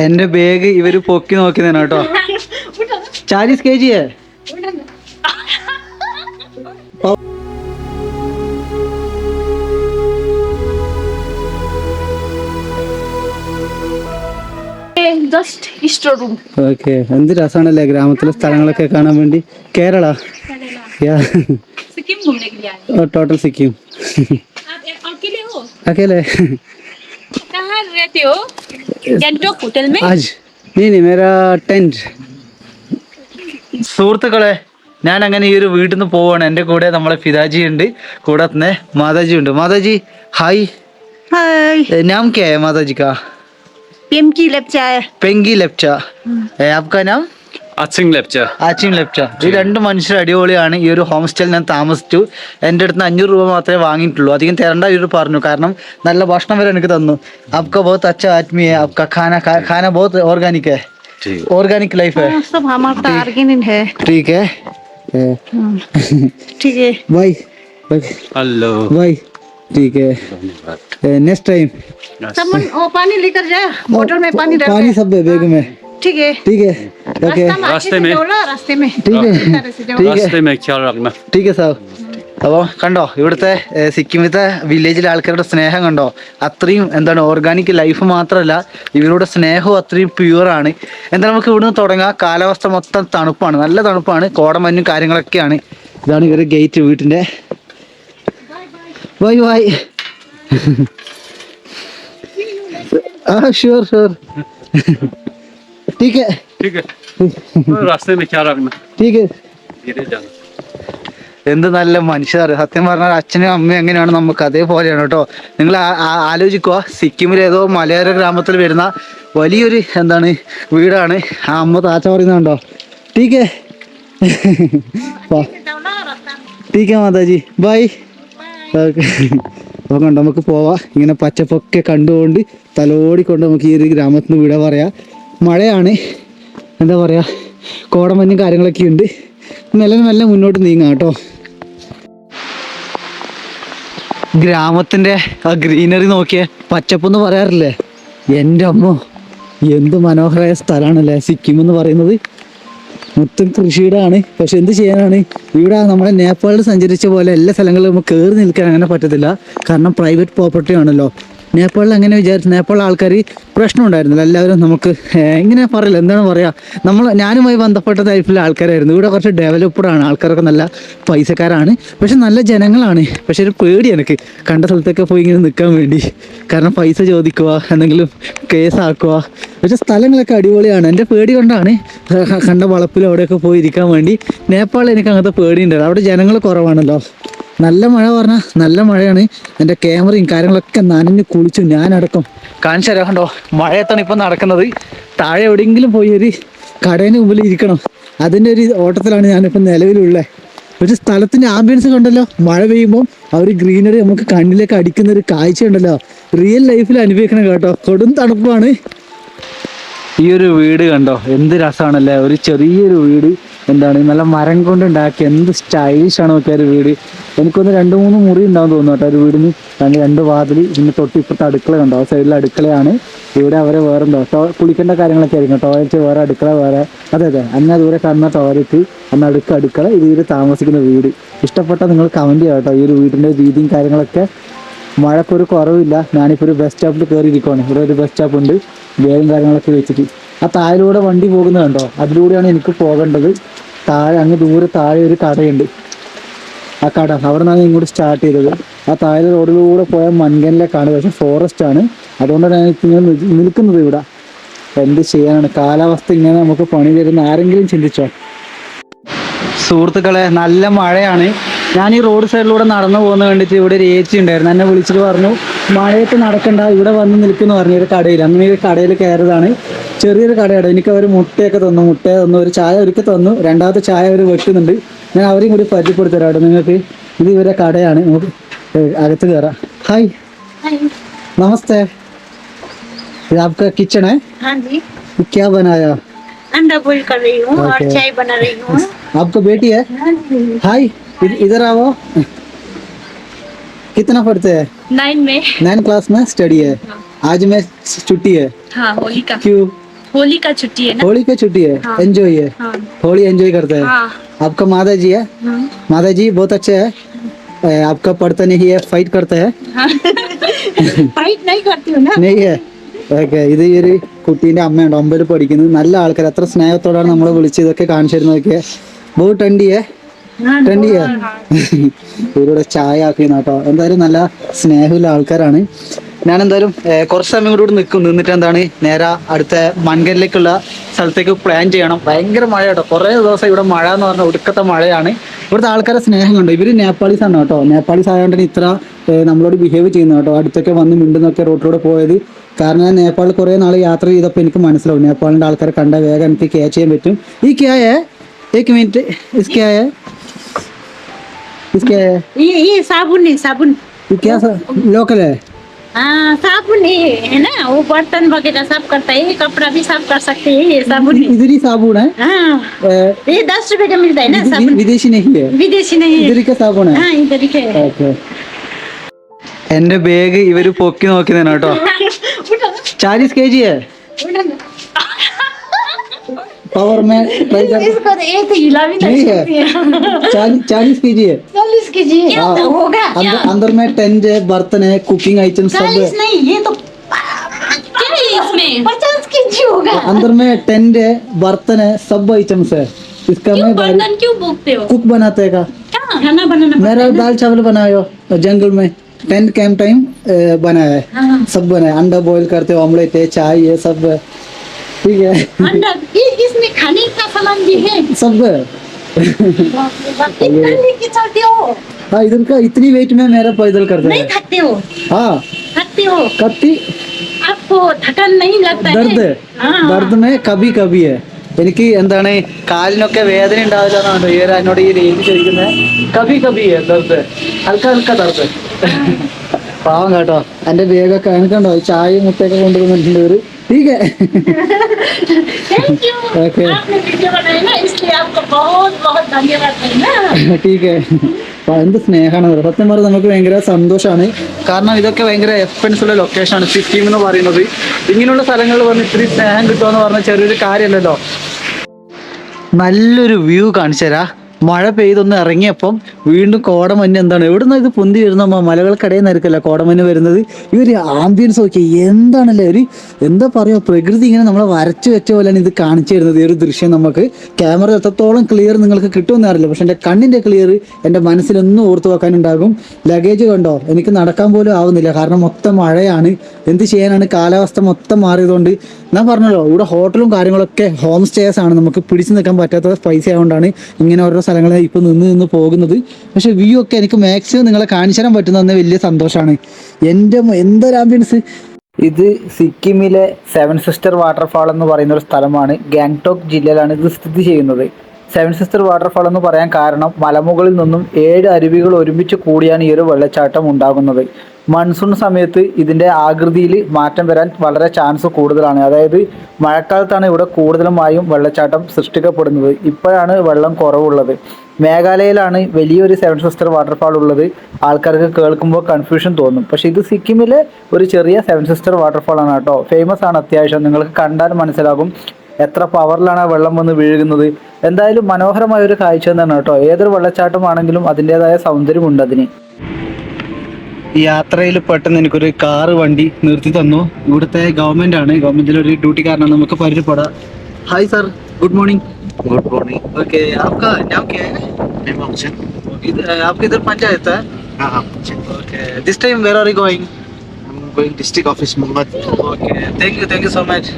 എന്റെ ബാഗ് ഇവര് പൊക്കി നോക്കുന്നതാണ് കേട്ടോ ചാലീസ് K G just ഇഷ്ടോ room okay എന്ത് രസമാണല്ലേ ഗ്രാമത്തിലെ സ്ഥലങ്ങളൊക്കെ കാണാൻ വേണ്ടി കേരള सिक्किम घूमने के लिए आए टोटल सिक्किम आप अकेले हो अकेले कहाँ रहते हो गैंगटॉक होटल में आज नहीं नहीं मेरा ടെന്റ് സുഹൃത്തുക്കളെ ഞാൻ അങ്ങനെ ഈ ഒരു വീട്ടിൽ നിന്ന് പോവാണ് എൻ്റെ കൂടെ നമ്മളെ ഫിദാജി ഉണ്ട് കൂടെ തന്നെ മാതാജി ഉണ്ട് മാതാജി ഹായ് हाय ए, नाम क्या है माता जी का एम की लेप्चा है पेंगी लेप्चा ए, आपका नाम അച്ചിങ് ലെപ്ച ആച്ചിം ലെപ്ച ഈ രണ്ട് മനുഷ്യർ അടിപൊളിയാണ് ഈ ഒരു ഹോം സ്റ്റേയിൽ ഞാൻ താമസിച്ചു എൻ്റെ അടുത്ത് നിന്ന് അഞ്ഞൂറ് രൂപ മാത്രമേ വാങ്ങിയിട്ടുള്ളൂ അധികം തരണ്ട ഇവർ പറഞ്ഞു കാരണം നല്ല ഭക്ഷണം വരെ എനിക്ക് തന്നു आपका बहुत अच्छा आदमी है आपका खाना खा- खाना बहुत ऑर्गेनिक है ऑर्गेनिक लाइफ है हाँ, सब हमारा आर्गेनिक है ठीक है ठीक है बाय ഹലോ बाय ठीक है नेक्स्ट टाइम समन वो पानी लेकर जा बोतल में पानी रख पानी सब है बैग में ठीक है ठीक है ओके रास्ता में आगे रास्ते से में? डोला रास्ते में ठीक है इस तरह से जाओ। ठीक है റാസ്തേ മേ ഖ്യാൽ റഖ്ന ടീക്ക് സാർ അപ്പോൾ കണ്ടോ ഇവിടുത്തെ ഏഹ്, സിക്കിമിലത്തെ വില്ലേജിലെ ആൾക്കാരുടെ സ്നേഹം കണ്ടോ അത്രയും എന്താണ് ഓർഗാനിക് ലൈഫ് മാത്രമല്ല ഇവരുടെ സ്നേഹവും അത്രയും പ്യുവറാണ് എന്താ നമുക്ക് ഇവിടുന്ന് തുടങ്ങാം കാലാവസ്ഥ മൊത്തം തണുപ്പാണ് നല്ല തണുപ്പാണ് കോടമഞ്ഞും കാര്യങ്ങളൊക്കെയാണ് ഇതാണ് ഇവരുടെ ഗേറ്റ് വീട്ടിൻ്റെ ബൈ ബൈ ആ ഷുവർ ഷുവർ ടീക്ക് ठीक है रास्ते में क्या रखना ടീക്ക് धीरे जाना എന്ത് നല്ല മനുഷ്യർ സത്യം പറഞ്ഞാൽ അച്ഛനും അമ്മയും എങ്ങനെയാണ് നമുക്ക് അതേപോലെയാണ് കേട്ടോ നിങ്ങൾ ആലോചിക്കുക സിക്കിമിൽ ഏതോ മലയോര ഗ്രാമത്തിൽ വരുന്ന വലിയൊരു എന്താണ് വീടാണ് ആ അമ്മ താച്ച പറയുന്നുണ്ടോ ടീക്കേ ടീക്കേ മാതാജി ബൈ ഓക്കെ അപ്പോൾ കണ്ടോ നമുക്ക് പോവാം ഇങ്ങനെ പച്ചപ്പൊക്കെ കണ്ടുകൊണ്ട് തലോടിക്കൊണ്ട് നമുക്ക് ഈ ഒരു ഗ്രാമത്തിൽ നിന്ന് വിട പറയാം മഴയാണ്. എന്താ പറയുക കോടമഞ്ഞും കാര്യങ്ങളൊക്കെ ഉണ്ട്. മെല്ലെ മെല്ലെ മുന്നോട്ട് നീങ്ങാം കേട്ടോ. ഗ്രാമത്തിന്റെ ആ ഗ്രീനറി നോക്കിയേ പച്ചപ്പെന്ന് പറയാറില്ലേ? എന്റെ അമ്മ എന്ത് മനോഹരമായ സ്ഥലമാണല്ലേ സിക്കിം എന്ന് പറയുന്നത്. മൊത്തം കൃഷിയിടാണ് പക്ഷെ എന്ത് ചെയ്യാനാണ്? ഇവിടെ നമ്മളെ നേപ്പാളിൽ സഞ്ചരിച്ച പോലെ എല്ലാ സ്ഥലങ്ങളിലും നമുക്ക് കയറി നിൽക്കാൻ അങ്ങനെ പറ്റത്തില്ല. കാരണം പ്രൈവറ്റ് പ്രോപ്പർട്ടി ആണല്ലോ. നേപ്പാളിൽ അങ്ങനെ വിചാരിച്ചു നേപ്പാളിൽ ആൾക്കാർ പ്രശ്നം ഉണ്ടായിരുന്നില്ല എല്ലാവരും നമുക്ക് എങ്ങനെ പറയില്ല. എന്താണ് പറയുക നമ്മൾ ഞാനുമായി ബന്ധപ്പെട്ട ടൈപ്പിലെ ആൾക്കാരായിരുന്നു. ഇവിടെ കുറച്ച് ഡെവലപ്ഡാണ് ആൾക്കാരൊക്കെ നല്ല പൈസക്കാരാണ്. പക്ഷെ നല്ല ജനങ്ങളാണ്. പക്ഷെ ഒരു പേടി എനിക്ക്. കണ്ട സ്ഥലത്തൊക്കെ പോയി ഇങ്ങനെ നിൽക്കാൻ വേണ്ടി. കാരണം പൈസ ചോദിക്കുക എന്തെങ്കിലും കേസാക്കുക. പക്ഷെ സ്ഥലങ്ങളൊക്കെ അടിപൊളിയാണ്. എന്റെ പേടി കൊണ്ടാണ്. കണ്ട വളപ്പിൽ അവിടെയൊക്കെ പോയി ഇരിക്കാൻ വേണ്ടി. നേപ്പാളിൽ എനിക്ക് അങ്ങനത്തെ പേടിയുണ്ടായിരുന്നു അവിടെ ജനങ്ങൾ കുറവാണല്ലോ. നല്ല മഴ പറഞ്ഞാൽ നല്ല മഴയാണ്. എന്റെ ക്യാമറയും കാര്യങ്ങളൊക്കെ നനഞ്ഞു കുളിച്ചു ഞാനടക്കം. കാണിച്ചു തരാം കണ്ടോ? മഴയത്താണ് ഇപ്പം നടക്കുന്നത്. താഴെ എവിടെയെങ്കിലും പോയി ഒരു കടേന് മുമ്പിൽ ഇരിക്കണം. അതിന്റെ ഒരു ഓട്ടത്തിലാണ് ഞാനിപ്പോൾ നിലവിലുള്ളത് ഒരു സ്ഥലത്തിന്റെ ആംബിയൻസ് കണ്ടല്ലോ? മഴ പെയ്യുമ്പോൾ ആ ഒരു ഗ്രീനറി നമുക്ക് കണ്ണിലേക്ക് അടിക്കുന്ന ഒരു കാഴ്ച ഉണ്ടല്ലോ. റിയൽ ലൈഫിൽ അനുഭവിക്കണം കേട്ടോ. കൊടും തണുപ്പാണ്. ഈ ഒരു വീട് കണ്ടോ? എന്ത് രസമാണല്ലേ ഒരു ചെറിയൊരു വീട്. എന്താണ്? നല്ല മരം കൊണ്ട് ഉണ്ടാക്കിയ എന്ത് സ്റ്റൈലിഷ് ആണ് നോക്കിയ ഒരു വീട്. എനിക്കൊന്ന് രണ്ട് മൂന്ന് മുറി ഉണ്ടാവും തോന്നുന്നു കേട്ടോ. ഒരു വീടിന് രണ്ട് രണ്ട് വാതിൽ പിന്നെ തൊട്ടിപ്പുറത്ത് അടുക്കള കണ്ടോ? ആ സൈഡിൽ അടുക്കളയാണ്. ഇവിടെ അവരെ വേറെ ടോ കുളിക്കേണ്ട കാര്യങ്ങളൊക്കെ ആയിരിക്കും ടോയ്ലറ്റ് വേറെ അടുക്കള വേറെ. അതെ അതെ. അന്ന ദൂരെ കാണുന്ന ടോയ്ലറ്റ് അന്ന് അടുക്ക അടുക്കള ഇത് ഇവർ താമസിക്കുന്ന വീട്. ഇഷ്ടപ്പെട്ട നിങ്ങൾ കമന്റ് ചെയ്യാം കേട്ടോ. ഈ ഒരു വീടിന്റെ രീതിയും കാര്യങ്ങളൊക്കെ. മഴക്കൊരു കുറവില്ല. ഞാനിപ്പോൾ ഒരു ബസ് സ്റ്റോപ്പിൽ കയറിയിരിക്കുകയാണ് ഇവിടെ ഒരു ബസ് സ്റ്റോപ്പ് ഉണ്ട്. വേഗം കാര്യങ്ങളൊക്കെ വെച്ചിട്ട്. ആ താഴിലൂടെ വണ്ടി പോകുന്നത് കണ്ടോ? അതിലൂടെയാണ് എനിക്ക് പോകേണ്ടത്. താഴെ അങ്ങ് ദൂരെ താഴെ ഒരു കടയുണ്ട്. ആ കട. അവിടെ നിന്നാണ് ഇങ്ങോട്ട് സ്റ്റാർട്ട് ചെയ്തത്. ആ താഴെ റോഡിലൂടെ പോയ മൻകനിലേക്കാണ് പക്ഷെ ഫോറസ്റ്റ് ആണ്. അതുകൊണ്ടാണ് ഇങ്ങനെ നിൽക്കുന്നത് ഇവിടെ. എന്ത് ചെയ്യാനാണ്? കാലാവസ്ഥ ഇങ്ങനെ നമുക്ക് പണി തരുന്ന ആരെങ്കിലും ചിന്തിച്ചോ? സുഹൃത്തുക്കളെ നല്ല മഴയാണ്. ഞാൻ ഈ റോഡ് സൈഡിലൂടെ നടന്നു പോകുന്ന കണ്ടിട്ട് ഇവിടെ ഒരു ഏച്ചി ഉണ്ടായിരുന്നു. എന്നെ വിളിച്ചിട്ട് പറഞ്ഞു മഴയത്ത് നടക്കണ്ട ഇവിടെ വന്ന് നിൽക്കുന്നു പറഞ്ഞു ഒരു കടയിൽ അങ്ങനെ ഈ കടയിൽ കയറിയതാണ്. ചെറിയൊരു കടയാണ്. എനിക്ക് അവർ മുട്ടയൊക്കെ തന്നു മുട്ട തന്നു ഒരു ചായ ഒരുക്കി തന്നു. രണ്ടാമത്തെ ചായ അവർ വെക്കുന്നുണ്ട്. ഞാൻ അവരെയും കൂടി പരിചയപ്പെടുത്തരാം കേട്ടോ നിങ്ങൾക്ക് ഇത് ഇവരെ കടയാണ് നമുക്ക് ഏ, അകത്ത് കയറാം ഹായ് നമസ്തേ ഇത് आपका किचन है हाँ जी क्या बनाया अंडा बॉईल कर रही हूँ और Okay. चाय बना रही हूँ आपका बेटी है हाँ जी हाय इध- इधर आओ कितना पढ़ते हैं नाइन में नाइन क्लास में स्टडी है आज में छुट्टी है हाँ होली का क्यों होली का छुट्टी है ना होली की छुट्टी है एंजॉय है हाँ होली एंजॉय करते हैं हाँ आपका माता जी है हाँ। माता जी बहुत अच्छे है ए, आपका पढ़ता नहीं है फाइट करते हैं फाइट नहीं करती हूँ ना नहीं है ഓക്കെ ഇത് ഈ ഒരു കുട്ടീന്റെ അമ്മയുണ്ട് ഒമ്പതിൽ പഠിക്കുന്നത് നല്ല ആൾക്കാർ എത്ര സ്നേഹത്തോടാണ് നമ്മളെ വിളിച്ച് ഇതൊക്കെ കാണിച്ചു തരുന്നതൊക്കെ ബഹു ടണ്ടിയേ ടണ്ടിയേ ഇവരുടെ ചായ ആക്കിയെന്ന് കേട്ടോ എന്തായാലും നല്ല സ്നേഹമുള്ള ആൾക്കാരാണ് ഞാൻ എന്തായാലും ഏർ, കുറച്ച് സമയം കൂടി ഇവിടെ നിൽക്കും നിന്നിട്ട് എന്താണ് നേരെ അടുത്ത മൺകലിലേക്കുള്ള സ്ഥലത്തേക്ക് പ്ലാൻ ചെയ്യണം ഭയങ്കര മഴ കേട്ടോ കുറേ ദിവസം ഇവിടെ മഴ എന്ന് പറഞ്ഞാൽ ഒടുക്കത്തെ മഴയാണ് ഇവിടുത്തെ ആൾക്കാരെ സ്നേഹം കണ്ടോ ഇവര് നേപ്പാളീസ് ആണ് കേട്ടോ നേപ്പാളീസ് ആയതുകൊണ്ട് ഇത്ര ഏർ, നമ്മളോട് ബിഹേവ് ചെയ്യുന്നു കേട്ടോ അടുത്തൊക്കെ വന്ന് മിണ്ടുന്നൊക്കെ റോട്ടിലൂടെ പോയത് കാരണം ഞാൻ നേപ്പാളിൽ കുറേ നാൾ യാത്ര ചെയ്തപ്പോൾ എനിക്ക് മനസ്സിലാവും നേപ്പാളിൻ്റെ ആൾക്കാരെ കണ്ട വേഗം എനിക്ക് ക്യാച്ച് ചെയ്യാൻ പറ്റും ഈ ക്യായ एक मिनट इसके आया इसके आया ये ये साबुन है साबुन ये क्या लोकल है हाँ साबुन है ना वो बर्तन वगैरह साफ करता है कपड़ा भी साफ कर सकते हैं साबुन इधर ही साबुन है हाँ ये दस रुपए का मिलता है ना साबुन विदेशी नहीं है विदेशी नहीं है इधर का साबुन है हाँ इधर के ओके എന്റെ ബാഗ് ഇവർ പൊക്കി നോക്കുന്നതാണ് കേട്ടോ ചാലിസ് കെ ജി पावर में ट्राई कर इसको तो एक हिला भी नहीं है। सकती है। चालीस के जी है। चालीस के जी हाँ। तो होगा अंदर अंदर में टेंट है बर्तन है कुकिंग आइटम सब चालीस है। नहीं ये तो क्या है इसमें? पचास के जी होगा। अंदर में टेंट है बर्तन है सब आइटम्स है। इसका क्यों मैं बर्तन क्यों भूखते हो? कुक बनाते का। खाना बनाना मेरा दाल चावल बनायो जंगल में। टेंट कैंप टाइम बनाया है। हाँ सब बनाया अंडा बॉईल करते ऑमलेट है चाय है सब है। ठीक है अंडा ये इसमें खाने का सामान भी है सब है इतना लेके चलते हो हाँ इधर का इतनी वेट में मेरा पैदल करते नहीं हैं थकते हो हाँ थकते हो कत्ती आपको थकान नहीं लगता ദർദ് है हाँ ദർദ് മേ കബി കബി ഹെ എനിക്ക് എന്താണ് കാലിനൊക്കെ വേദന ഉണ്ടാവില്ല എന്നാണ് ഈ ഒരു എന്നോട് ഈ രീതി ചോദിക്കുന്നത് കബി കബി ഹെ ദർദ് ഹൽക്ക ഹൽക്ക ദർദ് പാവം കേട്ടോ എന്റെ ബാഗൊക്കെ എനിക്കുണ്ടോ ചായ മുട്ടയൊക്കെ കൊണ്ടുവന്നിട്ടുണ്ട് ഇവര് ठीक है थैंक यू Okay. आपने वीडियो बनाई ना इसलिए आपको बहुत बहुत धन्यवाद है ठीक है അപ്പൊ എന്ത് സ്നേഹമാണ് സത്യം പറഞ്ഞാൽ നമുക്ക് ഭയങ്കര സന്തോഷമാണ് കാരണം ഇതൊക്കെ ഭയങ്കര എക്സ്പെൻസ് ഉള്ള ലൊക്കേഷനാണ് സിക്കിം എന്ന് പറയുന്നത് ഇങ്ങനെയുള്ള സ്ഥലങ്ങളിൽ വന്ന് ഇത്രയും സ്നേഹം കിട്ടുമെന്ന് പറഞ്ഞാൽ ചെറിയൊരു കാര്യമല്ലല്ലോ നല്ലൊരു വ്യൂ കാണിച്ചു തരാ മഴ പെയ്തൊന്ന് ഇറങ്ങിയപ്പം വീണ്ടും കോടമഞ്ഞ് എന്താണ്? എവിടുന്ന ഇത് പൊന്തി വരുന്ന മലകൾക്കിടയിൽ നിരക്കല്ല കോടമഞ്ഞ് വരുന്നത്? ഈ ഒരു ആംബിയൻസ് നോക്കിയ എന്താണല്ലേ ഒരു എന്താ പറയുക പ്രകൃതി ഇങ്ങനെ നമ്മളെ വരച്ചു വെച്ച പോലെയാണ് ഇത് കാണിച്ചു തരുന്നത് ഈ ഒരു ദൃശ്യം നമുക്ക്. ക്യാമറ എത്രത്തോളം ക്ലിയർ നിങ്ങൾക്ക് കിട്ടുമെന്ന് അറിയില്ല. പക്ഷെ എന്റെ കണ്ണിന്റെ ക്ലിയർ എന്റെ മനസ്സിലൊന്നും ഓർത്തു വെക്കാനുണ്ടാകും. ലഗേജ് കണ്ടോ? എനിക്ക് നടക്കാൻ പോലും ആവുന്നില്ല. കാരണം മൊത്തം മഴയാണ്. എന്ത് ചെയ്യാനാണ്? കാലാവസ്ഥ മൊത്തം മാറിയതുകൊണ്ട് ഞാൻ പറഞ്ഞല്ലോ ഇവിടെ ഹോട്ടലും കാര്യങ്ങളൊക്കെ ഹോം സ്റ്റേസ് ആണ്. നമുക്ക് പിടിച്ചു നിൽക്കാൻ പറ്റാത്ത പൈസ ആയതുകൊണ്ടാണ് ഇങ്ങനെ ഓരോ സ്ഥലങ്ങളിൽ ഇപ്പം നിന്ന് നിന്ന് പോകുന്നത്. പക്ഷേ വ്യൂ ഒക്കെ എനിക്ക് മാക്സിമം നിങ്ങളെ കാണിച്ചു തരാൻ പറ്റുന്ന വലിയ സന്തോഷമാണ് എന്റെ എന്തൊരു ആംബിയൻസ് ഇത് സിക്കിമിലെ സെവൻ സിസ്റ്റർ വാട്ടർഫാൾ എന്ന് പറയുന്ന ഒരു സ്ഥലമാണ്. ഗാങ്ടോക്ക് ജില്ലയിലാണ് ഇത് സ്ഥിതി ചെയ്യുന്നത്. സെവൻ സിസ്റ്റർ വാട്ടർഫാൾ എന്ന് പറയാൻ കാരണം മലമുകളിൽ നിന്നും ഏഴ് അരുവികൾ ഒരുമിച്ച് കൂടിയാണ് ഈ ഒരു വെള്ളച്ചാട്ടം ഉണ്ടാകുന്നത്. മൺസൂൺ സമയത്ത് ഇതിന്റെ ആകൃതിയിൽ മാറ്റം വരാൻ വളരെ ചാൻസ് കൂടുതലാണ്. അതായത് മഴക്കാലത്താണ് ഇവിടെ കൂടുതലുമായും വെള്ളച്ചാട്ടം സൃഷ്ടിക്കപ്പെടുന്നത്. ഇപ്പോഴാണ് വെള്ളം കുറവുള്ളത്. മേഘാലയയിലാണ് വലിയൊരു സെവൻ സിസ്റ്റർ വാട്ടർഫാൾ ഉള്ളത്. ആൾക്കാർക്ക് കേൾക്കുമ്പോൾ കൺഫ്യൂഷൻ തോന്നും. പക്ഷേ ഇത് സിക്കിമിലെ ഒരു ചെറിയ സെവൻ സിസ്റ്റർ വാട്ടർഫാൾ ആണ് കേട്ടോ. ഫേമസ് ആണ് അത്യാവശ്യം. നിങ്ങൾക്ക് കണ്ടാൽ മനസ്സിലാകും. എത്ര പവറിലാണ് ആ വെള്ളം വന്ന് വീഴുന്നത് എന്തായാലും മനോഹരമായ ഒരു കാഴ്ച തന്നെയാണ് കേട്ടോ ഏതൊരു വെള്ളച്ചാട്ടമാണെങ്കിലും അതിൻ്റെതായ സൗന്ദര്യമുണ്ട് അതിന് യാത്രയിൽ പെട്ടെന്ന് എനിക്കൊരു കാറ് വണ്ടി നിർത്തി തന്നു ഇവിടുത്തെ ഗവൺമെന്റ് ആണ് ഗവൺമെന്റിലെ ഒരു ഡ്യൂട്ടിക്കാരനാണ് നമുക്ക് പരിചയപ്പെടാം hi sir good morning good morning okay आपका नाम क्या है हिमांशन इधर आपके इधर पंचायत है हाँ हाँ okay this time where are you going going district office Mohammed okay thank you thank you so much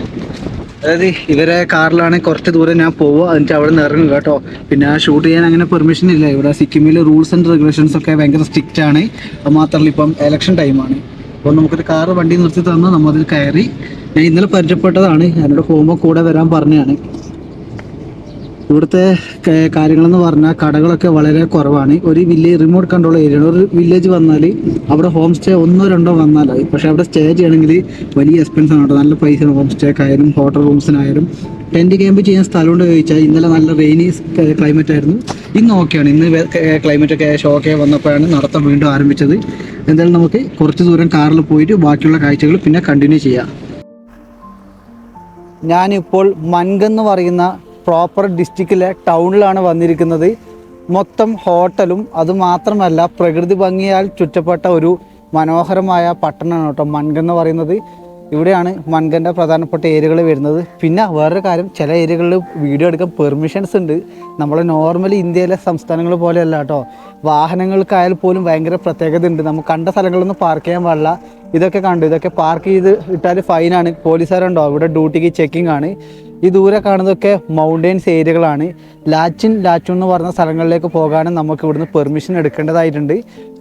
അതായത് ഇവരെ കാറിലാണ് കുറച്ച് ദൂരം ഞാൻ പോവുക എന്നിട്ട് അവിടെ നിന്ന് ഇറങ്ങും കേട്ടോ. പിന്നെ ഷൂട്ട് ചെയ്യാൻ അങ്ങനെ പെർമിഷൻ ഇല്ല. ഇവിടെ സിക്കിമിലെ റൂൾസ് ആൻഡ് റെഗുലേഷൻസ് ഒക്കെ ഭയങ്കര സ്ട്രിക്റ്റ് ആണ്. അത് മാത്രമല്ല ഇപ്പം ഇലക്ഷൻ ടൈമാണ് അപ്പോൾ നമുക്കൊരു കാറ് വണ്ടി നിർത്തി തന്ന് നമ്മൾ അതിൽ കയറി. ഞാൻ ഇന്നലെ പരിചയപ്പെട്ടതാണ്. എന്നോട് പോകുമ്പോൾ കൂടെ വരാൻ പറഞ്ഞതാണ്. ഇവിടുത്തെ കാര്യങ്ങളെന്ന് പറഞ്ഞാൽ കടകളൊക്കെ വളരെ കുറവാണ്. ഒരു വില്ലേജ് റിമോട്ട് കൺട്രോൾ ഏരിയ ഒരു വില്ലേജ് വന്നാൽ അവിടെ ഹോം സ്റ്റേ ഒന്നോ രണ്ടോ വന്നാലായി പക്ഷെ അവിടെ സ്റ്റേ ചെയ്യണമെങ്കിൽ വലിയ എക്സ്പെൻസ് ആണ് കേട്ടോ. നല്ല പൈസ ഹോം സ്റ്റേക്കായാലും ഹോട്ടൽ റൂംസിനായാലും ടെന്റ് ക്യാമ്പ് ചെയ്യാൻ സ്ഥലമുണ്ട് ചോദിച്ചാൽ ഇന്നലെ നല്ല റെയിനി ക്ലൈമറ്റ് ആയിരുന്നു. ഇന്ന് ഓക്കെയാണ് ഇന്ന് ക്ലൈമറ്റ് ഒക്കെ ഷോക്കെ വന്നപ്പോഴാണ് നടത്തം വീണ്ടും ആരംഭിച്ചത്. എന്തായാലും നമുക്ക് കുറച്ച് ദൂരം കാറിൽ പോയിട്ട് ബാക്കിയുള്ള കാഴ്ചകൾ പിന്നെ കണ്ടിന്യൂ ചെയ്യാം. ഞാനിപ്പോൾ മൻഗെന്ന് എന്ന് പറയുന്ന പ്രോപ്പർ ഡിസ്ട്രിക്റ്റിലെ ടൗണിലാണ് വന്നിരിക്കുന്നത്. മൊത്തം ഹോട്ടലും അതുമാത്രമല്ല പ്രകൃതി ഭംഗിയാൽ ചുറ്റപ്പെട്ട ഒരു മനോഹരമായ പട്ടണമാണ് കേട്ടോ മൻഗൻ എന്ന് പറയുന്നത്. ഇവിടെയാണ് മൻഗന്റെ പ്രധാനപ്പെട്ട ഏരിയകൾ വരുന്നത്. പിന്നെ വേറൊരു കാര്യം ചില ഏരിയകളിൽ വീഡിയോ എടുക്കാൻ പെർമിഷൻസ് ഉണ്ട്. നമ്മൾ നോർമലി ഇന്ത്യയിലെ സംസ്ഥാനങ്ങൾ പോലെയല്ല കേട്ടോ. വാഹനങ്ങൾക്കായാൽ പോലും ഭയങ്കര പ്രത്യേകത ഉണ്ട് നമുക്ക് കണ്ട സ്ഥലങ്ങളൊന്നും പാർക്ക് ചെയ്യാൻ പാടില്ല. ഇതൊക്കെ കണ്ടു. ഇതൊക്കെ പാർക്ക് ചെയ്ത് ഇട്ടാൽ ഫൈനാണ് പോലീസുകാരുണ്ടോ? ഇവിടെ ഡ്യൂട്ടിക്ക് ചെക്കിംഗ് ആണ്. ഈ ദൂരെ കാണുന്നതൊക്കെ മൗണ്ടെയിൻസ് ഏരിയകളാണ് ലാച്ചിൻ ലാച്ചു എന്ന് പറഞ്ഞ സ്ഥലങ്ങളിലേക്ക് പോകാനും നമുക്ക് ഇവിടുന്ന് പെർമിഷൻ എടുക്കേണ്ടതായിട്ടുണ്ട്.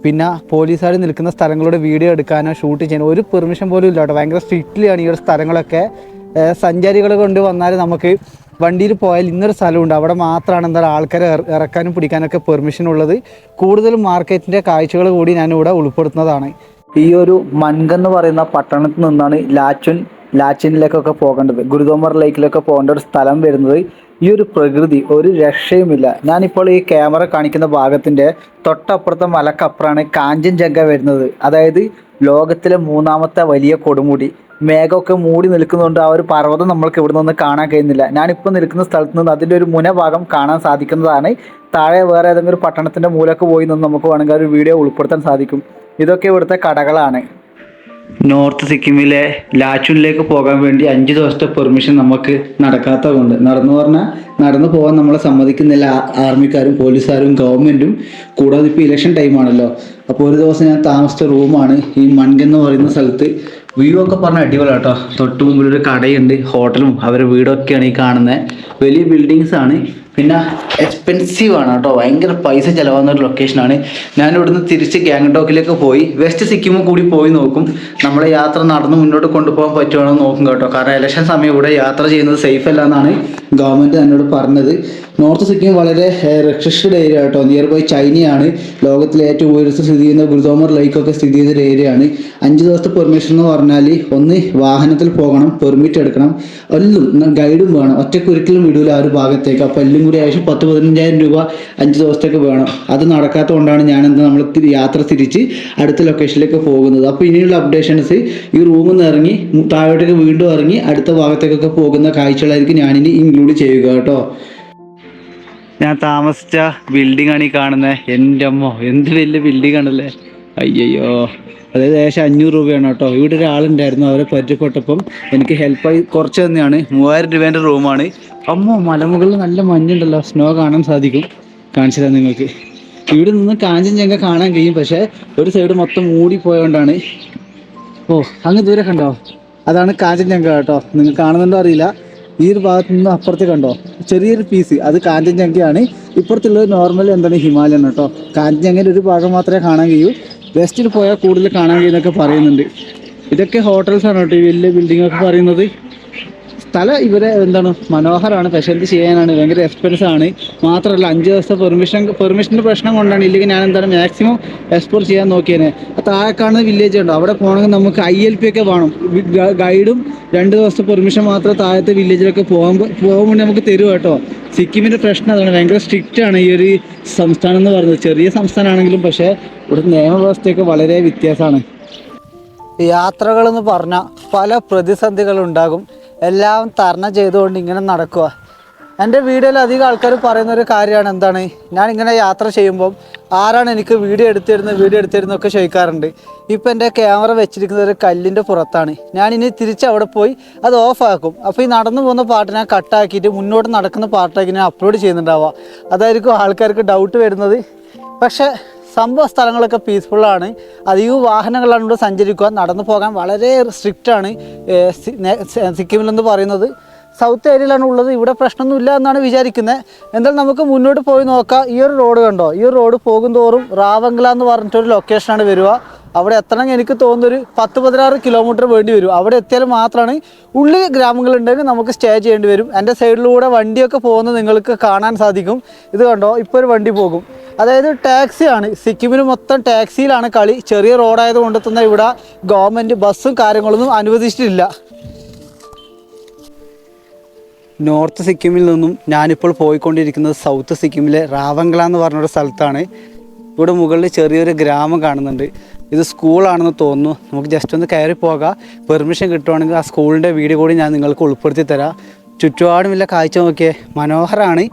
പിന്നെ പോലീസുകാർ നിൽക്കുന്ന സ്ഥലങ്ങളുടെ വീഡിയോ എടുക്കാനോ ഷൂട്ട് ചെയ്യാനോ ഒരു പെർമിഷൻ പോലും ഇല്ല കേട്ടോ. ഭയങ്കര സ്ട്രിക്റ്റ്ലിയാണ് ഈ ഒരു സ്ഥലങ്ങളൊക്കെ. സഞ്ചാരികൾ കൊണ്ട് വന്നാൽ നമുക്ക് വണ്ടിയിൽ പോയാൽ ഇന്നൊരു സ്ഥലമുണ്ട്. അവിടെ മാത്രമാണ് എന്താ ആൾക്കാരെ ഇറ- ഇറക്കാനും പിടിക്കാനൊക്കെ പെർമിഷൻ ഉള്ളത്. കൂടുതൽ മാർക്കറ്റിന്റെ കാഴ്ചകൾ കൂടി ഞാനിവിടെ ഉൾപ്പെടുത്തുന്നതാണ്. ഈ ഒരു മൻഗൻ എന്ന് പറയുന്ന പട്ടണത്തിൽ നിന്നാണ് ലാച്ചുൻ ലാച്ചിനിലേക്കൊക്കെ പോകേണ്ടത്. ഗുരുതോമർ ലേക്കിലൊക്കെ പോകേണ്ട ഒരു സ്ഥലം വരുന്നത്. ഈ ഒരു പ്രകൃതി ഒരു രക്ഷയുമില്ല. ഞാനിപ്പോൾ ഈ ക്യാമറ കാണിക്കുന്ന ഭാഗത്തിന്റെ തൊട്ടപ്പുറത്തെ മലക്കപ്പുറമാണ് കാഞ്ചൻജംഗ വരുന്നത്. അതായത് ലോകത്തിലെ മൂന്നാമത്തെ വലിയ കൊടുമുടി. മേഘമൊക്കെ മൂടി നിൽക്കുന്നതുകൊണ്ട് ആ ഒരു പർവതം നമ്മൾക്ക് ഇവിടെ നിന്ന് കാണാൻ കഴിയുന്നില്ല. ഞാനിപ്പോൾ നിൽക്കുന്ന സ്ഥലത്ത് നിന്ന് അതിന്റെ ഒരു മുനഭാഗം കാണാൻ സാധിക്കുന്നതാണ്. താഴെ വേറെ ഏതെങ്കിലും ഒരു പട്ടണത്തിന്റെ മൂലക്ക് പോയി നിന്ന് നമുക്ക് വേണമെങ്കിൽ ഒരു വീഡിയോ ഉൾപ്പെടുത്താൻ സാധിക്കും. ഇതൊക്കെ ഇവിടുത്തെ കടകളാണ്. നോർത്ത് സിക്കിമിലെ ലാച്ചുനിലേക്ക് പോകാൻ വേണ്ടി അഞ്ച് ദിവസത്തെ പെർമിഷൻ നമുക്ക് നടക്കാത്തതുകൊണ്ട് നടന്നു പറഞ്ഞാൽ നടന്നു പോകാൻ നമ്മളെ സമ്മതിക്കുന്നില്ല. ആർമിക്കാരും പോലീസുകാരും ഗവൺമെന്റും കൂടാതെ ഇപ്പോൾ ഇലക്ഷൻ ടൈമാണല്ലോ അപ്പോൾ ഒരു ദിവസം ഞാൻ താമസിച്ച റൂമാണ് ഈ മൺകെന്ന് പറയുന്ന സ്ഥലത്ത് വ്യൂ ഒക്കെ പറഞ്ഞാൽ അടിപൊളി കേട്ടോ തൊട്ട് മുമ്പിൽ ഒരു കടയുണ്ട് ഹോട്ടലും അവരുടെ വീടൊക്കെയാണ് ഈ കാണുന്നത് വലിയ ബിൽഡിങ്സ് ആണ്. പിന്നെ എക്സ്പെൻസീവ് ആണ് കേട്ടോ. ഭയങ്കര പൈസ ചിലവാകുന്ന ഒരു ലൊക്കേഷനാണ് ഞാൻ ഇവിടുന്ന് തിരിച്ച് ഗാങ്ടോക്കിലേക്ക് പോയി. വെസ്റ്റ് സിക്കിമും കൂടി പോയി നോക്കും. നമ്മളെ യാത്ര നടന്ന് മുന്നോട്ട് കൊണ്ടുപോകാൻ പറ്റുവാണോ നോക്കും കേട്ടോ. കാരണം ഇലക്ഷൻ സമയം ഇവിടെ യാത്ര ചെയ്യുന്നത് സേഫ് അല്ല എന്നാണ് ഗവൺമെന്റ് എന്നോട് പറഞ്ഞത്. നോർത്ത് സിക്കിം വളരെ റെസ്ട്രിക്റ്റഡ് ഏരിയ കേട്ടോ. നിയർ ബൈ ചൈനയാണ് ലോകത്തിലെ ഏറ്റവും ഉയരത്തിൽ സ്ഥിതി ചെയ്യുന്ന ഗുരുതോമർ ലൈക്കൊക്കെ സ്ഥിതി ചെയ്യുന്ന ഒരു ഏരിയ ആണ്. അഞ്ച് ദിവസത്തെ പെർമിഷൻ എന്ന് പറഞ്ഞാൽ ഒന്ന് വാഹനത്തിൽ പോകണം പെർമിറ്റ് എടുക്കണം. എല്ലാം ഗൈഡും വേണം. ഒറ്റയ്ക്ക് ഒരിക്കലും വിടൂല ആ ഒരു ഭാഗത്തേക്ക്. അപ്പോൾ എല്ലാം കൂടി ഏകദേശം പത്ത് പതിനഞ്ചായിരം രൂപ അഞ്ച് ദിവസത്തേക്ക് വേണം. അത് നടക്കാത്തതുകൊണ്ടാണ് ഞാൻ എന്താ നമ്മൾ യാത്ര തിരിച്ച് അടുത്ത ലൊക്കേഷനിലേക്ക് പോകുന്നത്. അപ്പോൾ ഇനിയുള്ള അപ്ഡേഷൻസ് ഈ റൂമിൽ നിന്ന് ഇറങ്ങി താഴോട്ടേക്ക് വീണ്ടും ഇറങ്ങി അടുത്ത ഭാഗത്തേക്കൊക്കെ പോകുന്ന കാഴ്ചകളായിരിക്കും ഞാനിനി ഇൻക്ലൂഡ് ചെയ്യുക കേട്ടോ. ഞാൻ താമസിച്ച ബിൽഡിംഗ് ആണ് ഈ കാണുന്നത് എന്റെ അമ്മ എന്ത് വലിയ ബിൽഡിംഗ് ആണല്ലേ? അയ്യയ്യോ. അതായത് ഏകദേശം അഞ്ഞൂറ് രൂപയാണ് കേട്ടോ. ഇവിടെ ഒരാളുണ്ടായിരുന്നു അവരെ പരിചയപ്പെട്ടപ്പം എനിക്ക് ഹെൽപ്പായി കുറച്ച് തന്നെയാണ്. മൂവായിരം രൂപേന്റെ റൂമാണ് അമ്മോ മലമുകളിൽ നല്ല മഞ്ഞുണ്ടല്ലോ. സ്നോ കാണാൻ സാധിക്കും. കാണിച്ചു തരാം നിങ്ങൾക്ക്. ഇവിടെ നിന്ന് കാഞ്ചൻജംഗ കാണാൻ കഴിയും പക്ഷേ ഒരു സൈഡ് മൊത്തം മൂടി പോയോണ്ടാണ് ഓ അങ്ങ് ദൂരെ കണ്ടോ? അതാണ് കാഞ്ചൻജംഗ കേട്ടോ. നിങ്ങൾ കാണുന്നുണ്ടോ അറിയില്ല. ഈ ഒരു ഭാഗത്ത് നിന്ന് അപ്പുറത്ത് കണ്ടോ? ചെറിയൊരു പീസ് അത് കാഞ്ചൻജംഗയാണ്. ഇപ്പുറത്തുള്ളത് നോർമൽ എന്താണ്? ഹിമാലയൻ കേട്ടോ. കാഞ്ചൻജംഗയുടെ ഒരു ഭാഗം മാത്രമേ കാണാൻ കഴിയൂ. വെസ്റ്റിൽ പോയാൽ കൂടുതൽ കാണാൻ കഴിയുന്നൊക്കെ പറയുന്നുണ്ട്. ഇതൊക്കെ ഹോട്ടൽസാണ് കേട്ടോ. ഈ വലിയ ബിൽഡിംഗ് ഒക്കെ പറയുന്നത്. സ്ഥലം ഇവരെ എന്താണ് മനോഹരമാണ് പക്ഷെ എന്ത് ചെയ്യാനാണ് ഭയങ്കര എക്സ്പെൻസ് ആണ്. മാത്രമല്ല അഞ്ച് ദിവസത്തെ പെർമിഷൻ പെർമിഷന്റെ പ്രശ്നം കൊണ്ടാണ് ഇല്ലെങ്കിൽ ഞാൻ എന്താണ് മാക്സിമം എക്സ്പ്ലോർ ചെയ്യാൻ നോക്കിയേനെ. താഴെ കാണുന്ന വില്ലേജ് ഉണ്ട്? അവിടെ പോകണമെങ്കിൽ നമുക്ക് ഐ എൽ പി ഒക്കെ വേണം. ഗൈഡും രണ്ട് ദിവസത്തെ പെർമിഷൻ മാത്രം താഴത്തെ വില്ലേജിലൊക്കെ പോകാൻ പോകുമ്പോൾ നമുക്ക് തരും കേട്ടോ. സിക്കിമിന്റെ പ്രശ്നം അതാണ് ഭയങ്കര സ്ട്രിക്റ്റ് ആണ് ഈ ഒരു സംസ്ഥാനം എന്ന് പറയുന്നത്. ചെറിയ സംസ്ഥാനമാണെങ്കിലും പക്ഷേ ഇവിടെ നിയമവ്യവസ്ഥയൊക്കെ വളരെ വ്യത്യാസമാണ്. യാത്രകളെന്ന് പറഞ്ഞാൽ പല പ്രതിസന്ധികളുണ്ടാകും. എല്ലാം തരണം ചെയ്തുകൊണ്ട് ഇങ്ങനെ നടക്കുക എന്റെ വീഡിയോയിൽ അധികം ആൾക്കാർ പറയുന്ന ഒരു കാര്യമാണ് എന്താണ്? ഞാൻ ഇങ്ങനെ യാത്ര ചെയ്യുമ്പം ആരാണ് എനിക്ക് വീഡിയോ എടുത്തിരുന്നത് വീഡിയോ എടുത്തിരുന്നൊക്കെ ചോദിക്കാറുണ്ട്. ഇപ്പം എന്റെ ക്യാമറ വെച്ചിരിക്കുന്നത് ഒരു കല്ലിന്റെ പുറത്താണ്. ഞാൻ ഇനി തിരിച്ച് അവിടെ പോയി അത് ഓഫാക്കും അപ്പോൾ ഈ നടന്നു പോകുന്ന പാട്ട് ഞാൻ കട്ടാക്കിയിട്ട് മുന്നോട്ട് നടക്കുന്ന പാട്ടാക്കി ഞാൻ അപ്ലോഡ് ചെയ്യുന്നുണ്ടാവുക. അതായിരിക്കും ആൾക്കാർക്ക് ഡൗട്ട് വരുന്നത്. പക്ഷേ സംഭവ സ്ഥലങ്ങളൊക്കെ പീസ്ഫുള്ളാണ് അധികം വാഹനങ്ങളാണ് ഇവിടെ സഞ്ചരിക്കുക. നടന്നു പോകാൻ വളരെ സ്ട്രിക്റ്റ് ആണ് ഏഹ് എന്ന് സിക്കിമിലെന്ന് പറയുന്നത് സൗത്ത് ഏരിയയിലാണ് ഉള്ളത്. ഇവിടെ പ്രശ്നമൊന്നുമില്ല എന്നാണ് വിചാരിക്കുന്നത് എന്തായാലും നമുക്ക് മുന്നോട്ട് പോയി നോക്കാം. ഈ ഒരു റോഡ് കണ്ടോ? ഈ ഒരു റോഡ് പോകുന്തോറും റാവംഗ്ല എന്ന് പറഞ്ഞിട്ടൊരു ലൊക്കേഷനാണ് വരിക. അവിടെ എത്തണമെങ്കിൽ എനിക്ക് തോന്നുന്നു ഒരു പത്ത് പതിനാറ് കിലോമീറ്റർ വേണ്ടി വരും. അവിടെ എത്തിയാൽ മാത്രമാണ് ഉള്ളിൽ ഗ്രാമങ്ങളുണ്ടെങ്കിൽ നമുക്ക് സ്റ്റേ ചെയ്യേണ്ടി വരും. എന്റെ സൈഡിലൂടെ വണ്ടിയൊക്കെ പോകുന്നത് നിങ്ങൾക്ക് കാണാൻ സാധിക്കും. ഇത് കണ്ടോ? ഇപ്പോൾ ഒരു വണ്ടി പോകും. അതായത് ടാക്സിയാണ് സിക്കിമിന് മൊത്തം ടാക്സിയിലാണ് കളി. ചെറിയ റോഡായത് കൊണ്ട് തന്നെ ഇവിടെ ഗവൺമെന്റ് ബസ്സും കാര്യങ്ങളൊന്നും അനുവദിച്ചിട്ടില്ല. നോർത്ത് സിക്കിമിൽ നിന്നും ഞാനിപ്പോൾ പോയിക്കൊണ്ടിരിക്കുന്നത് സൗത്ത് സിക്കിമിലെ റാവംഗ്ല എന്ന് പറഞ്ഞൊരു സ്ഥലത്താണ്. ഇവിടെ മുകളിൽ ചെറിയൊരു ഗ്രാമം കാണുന്നുണ്ട്. ഇത് സ്കൂളാണെന്ന് തോന്നുന്നു നമുക്ക് ജസ്റ്റ് ഒന്ന് കയറി പോകാം പെർമിഷൻ കിട്ടുവാണെങ്കിൽ ആ സ്കൂളിൻ്റെ വീഡിയോ കൂടി ഞാൻ നിങ്ങൾക്ക് ഉൾപ്പെടുത്തി തരാം ചുറ്റുപാടുമില്ല കാഴ്ച നോക്കിയേ മനോഹരമാണ്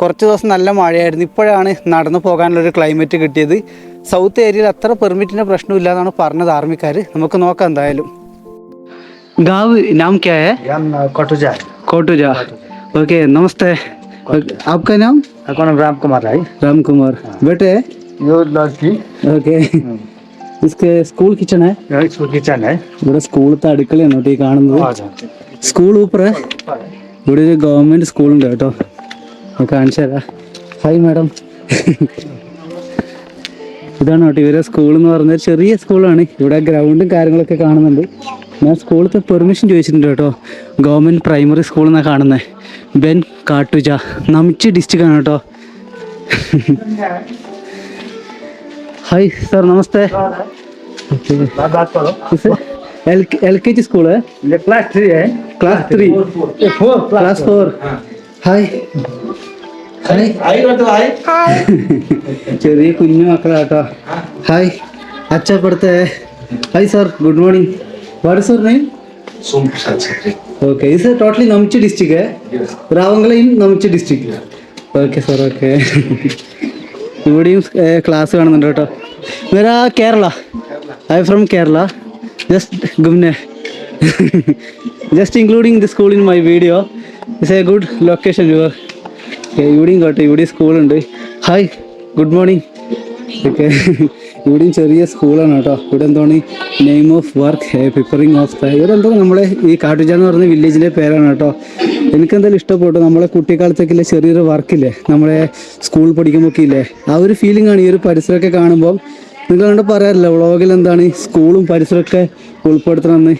കുറച്ച് ദിവസം നല്ല മഴയായിരുന്നു ഇപ്പോഴാണ് നടന്നു പോകാനുള്ളൊരു ക്ലൈമറ്റ് കിട്ടിയത് സൗത്ത് ഏരിയയിൽ അത്ര പെർമിറ്റിൻ്റെ പ്രശ്നമില്ല എന്നാണ് പറഞ്ഞത് ആർമിക്കാർ നമുക്ക് നോക്കാം എന്തായാലും ഗാവ് നാം ക്യാ ഹേ हम कटुजा कोटुजा ओके नमस्ते आपका नाम कौन राम कुमार राय राम कुमार बेटे यो लड़की ഓക്കെ इसके സ്കൂൾ കിച്ചൺ है इसको किचन है ഇവിടെ സ്കൂളത്തെ അടുക്കളയാണ് കേട്ടോ ഈ കാണുന്നത് സ്കൂൾ ഊപ്പറ ഇവിടെ ഒരു ഗവൺമെന്റ് സ്കൂളുണ്ട് കേട്ടോ ഞാൻ കാണിച്ചു തരാം ഹായ് മാഡം ഇതാണ് കേട്ടോ ഇവരെ സ്കൂൾ എന്ന് പറയുന്നത് ചെറിയ സ്കൂളാണ് ഇവിടെ ഗ്രൗണ്ടും കാര്യങ്ങളൊക്കെ കാണുന്നുണ്ട് ഞാൻ സ്കൂളത്തെ പെർമിഷൻ ചോദിച്ചിട്ടുണ്ട് കേട്ടോ ഗവൺമെൻറ് പ്രൈമറി സ്കൂൾ എന്നാണ് കാണുന്നത് ബെൻ കാട്ടുജ നമിച്ച് ഡിസ്ട്രിക്റ്റ് ആണ് കേട്ടോ ഹായ് സാർ നമസ്തേ ഓക്കെ बात करो L L K G school है ये क्लास थ्री है class three four class four hi hi आई तो आई ചെറിയ കുഞ്ഞു മക്കളാട്ടോ ഹായ് അച്ഛ പഠിത്തേ hi sir good morning what is your name Som Prasad Chhetri okay ഇത് totally Namchi district Ravangla in Namchi district okay sir okay ഇവിടെയും class കാണുന്നുണ്ട് കേട്ടോ. വരാ Kerala I from Kerala just ഗുംനെ just including the school in my video it's a good location your ഇവിടെയും കേട്ടോ ഇവിടെയും സ്കൂളുണ്ട് hi good morning okay ഇവിടെയും ചെറിയ സ്കൂളാണ് കേട്ടോ. ഇവിടെ എന്താണ്? Name of work preparing of ഇവിടെ എന്തോ നമ്മളെ ഈ കാട്ടുചാന്ന് എന്ന് പറയുന്ന പേരാണ് കേട്ടോ. എനിക്ക് എന്തായാലും ഇഷ്ടപ്പെട്ടു. നമ്മളെ കുട്ടിക്കാലത്തേക്കില്ലേ ചെറിയൊരു വർക്കില്ലേ നമ്മളെ സ്കൂൾ പഠിക്കുമ്പോൾ ഇല്ലേ ആ ഒരു ഫീലിംഗ് ആണ് ഈ ഒരു പരിസരമൊക്കെ കാണുമ്പോൾ നിങ്ങൾ കണ്ട് പറയാറില്ല വ്ളോഗിൽ എന്താണ് സ്കൂളും പരിസരമൊക്കെ ഉൾപ്പെടുത്തണമെന്ന്?